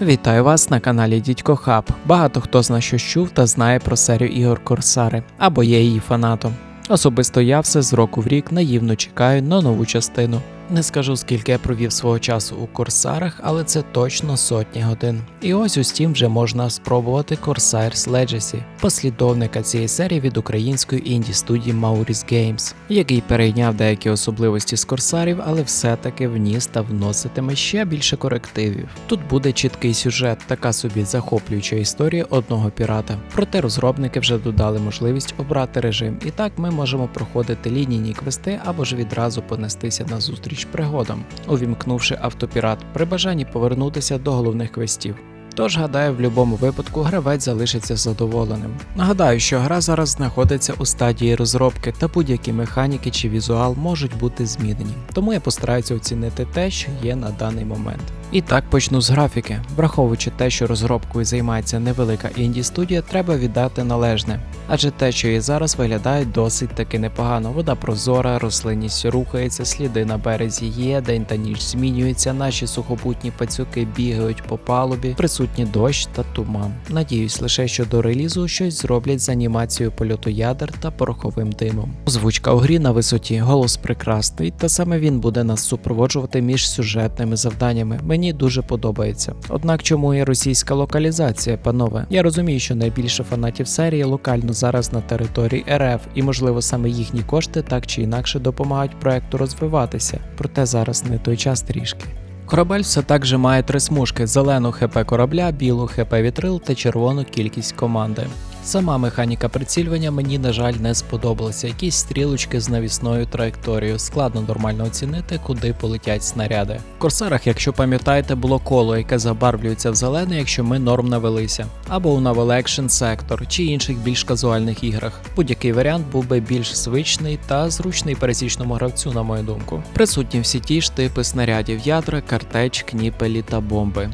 Вітаю вас на каналі Дідько Хаб. Багато хто з нас щось чув та знає про серію ігор Корсари або є її фанатом. Особисто я все з року в рік наївно чекаю на нову частину. Не скажу скільки я провів свого часу у Корсарах, але це точно сотні годин. І ось у Steam вже можна спробувати Corsairs Legacy, послідовника цієї серії від української інді студії Maurice Games, який перейняв деякі особливості з Корсарів, але все-таки вніс та вноситиме ще більше корективів. Тут буде чіткий сюжет, така собі захоплююча історія одного пірата. Проте розробники вже додали можливість обрати режим, і так ми можемо проходити лінійні квести або ж відразу понестися на зустріч пригодам, увімкнувши автопірат при бажанні повернутися до головних квестів. Тож, гадаю, в будь-якому випадку гравець залишиться задоволеним. Нагадаю, що гра зараз знаходиться у стадії розробки, та будь-які механіки чи візуал можуть бути змінені, тому я постараюся оцінити те, що є на даний момент. І так почну з графіки. Враховуючи те, що розробкою займається невелика інді студія, треба віддати належне. Адже те, що є зараз, виглядає досить таки непогано. Вода прозора, рослинність рухається, сліди на березі є, день та ніч змінюються, наші сухопутні пацюки бігають по палубі, присутні дощ та туман. Надіюсь лише, що до релізу щось зроблять з анімацією польоту ядер та пороховим димом. Озвучка у грі на висоті, голос прекрасний, та саме він буде нас супроводжувати між сюжетними завданнями. Мені дуже подобається. Однак, чому є російська локалізація, панове? Я розумію, що найбільше фанатів серії локально зараз на території РФ, і можливо саме їхні кошти так чи інакше допомагають проекту розвиватися. Проте зараз не той час трішки. Корабель все так же має три смужки: зелену ХП корабля, білу ХП вітрил та червону кількість команди. Сама механіка прицілювання мені, на жаль, не сподобалася. Якісь стрілочки з навісною траєкторією. Складно нормально оцінити, куди полетять снаряди. В корсарах, якщо пам'ятаєте, було коло, яке забарвлюється в зелене, якщо ми норм навелися, або у Novel Action Sector чи інших більш казуальних іграх. Будь-який варіант був би більш звичний та зручний пересічному гравцю, на мою думку. Присутні всі ті ж типи снарядів ядра, картеч, кніпелі та бомби.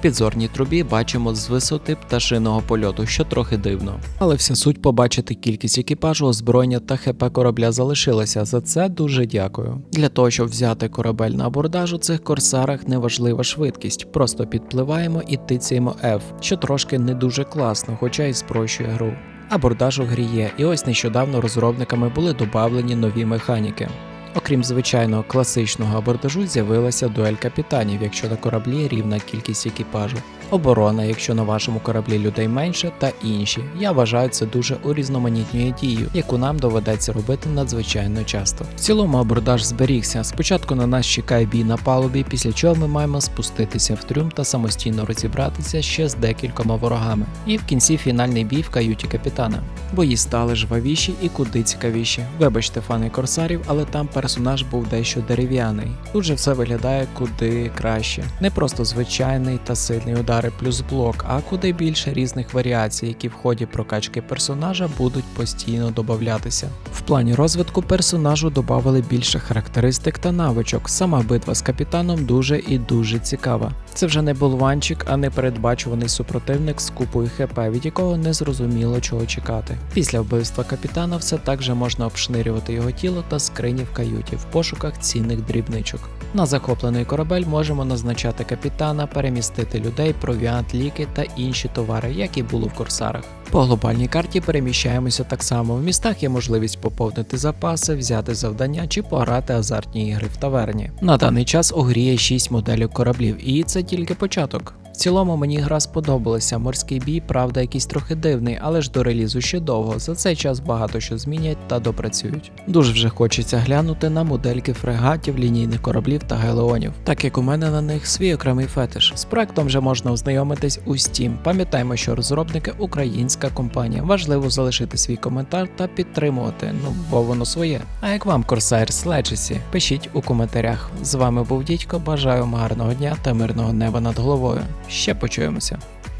Підзорній трубі бачимо з висоти пташиного польоту, що трохи дивно. Але вся суть побачити кількість екіпажу, озброєння та ХП корабля залишилася. За це дуже дякую. Для того, щоб взяти корабель на абордаж у цих корсарах не важлива швидкість. Просто підпливаємо і тицяємо F, що трошки не дуже класно, хоча і спрощує гру. Абордаж у грі є, і ось нещодавно розробниками були додавлені нові механіки. Окрім звичайного класичного абордажу, з'явилася дуель капітанів, якщо на кораблі рівна кількість екіпажу, оборона, якщо на вашому кораблі людей менше, та інші. Я вважаю це дуже урізноманітною дією, яку нам доведеться робити надзвичайно часто. В цілому абордаж зберігся. Спочатку на нас чекає бій на палубі, після чого ми маємо спуститися в трюм та самостійно розібратися ще з декількома ворогами. І в кінці фінальний бій в каюті капітана. Бої стали жвавіші і куди цікавіші. Вибачте, фани корсарів, але там персонаж був дещо дерев'яний. Тут же все виглядає куди краще. Не просто звичайний та сильний удари плюс блок, а куди більше різних варіацій, які в ході прокачки персонажа будуть постійно додаватися. В плані розвитку персонажу додавали більше характеристик та навичок. Сама битва з капітаном дуже і дуже цікава. Це вже не болванчик, а не передбачуваний супротивник з купою ХП, від якого не зрозуміло чого чекати. Після вбивства капітана все так же можна обшнирювати його тіло та скрині в каюті в пошуках цінних дрібничок. На захоплений корабель можемо назначати капітана, перемістити людей, провіант, ліки та інші товари, як і було в корсарах. По глобальній карті переміщаємося так само. В містах є можливість поповнити запаси, взяти завдання чи пограти азартні ігри в таверні. На даний час у грі є 6 моделів кораблів, і це тільки початок. В цілому мені гра сподобалася. Морський бій, правда, якийсь трохи дивний, але ж до релізу ще довго. За цей час багато що змінять та допрацюють. Дуже вже хочеться глянути на модельки фрегатів, лінійних кораблів та гелеонів, так як у мене на них свій окремий фетиш. З проектом вже можна ознайомитись у Steam. Пам'ятаємо, що розробники українська компанія. Важливо залишити свій коментар та підтримувати, ну бо воно своє. А як вам Corsairs Legacy? Пишіть у коментарях. З вами був Дідько. Бажаю вам гарного дня та мирного неба над головою. Ще почуємося.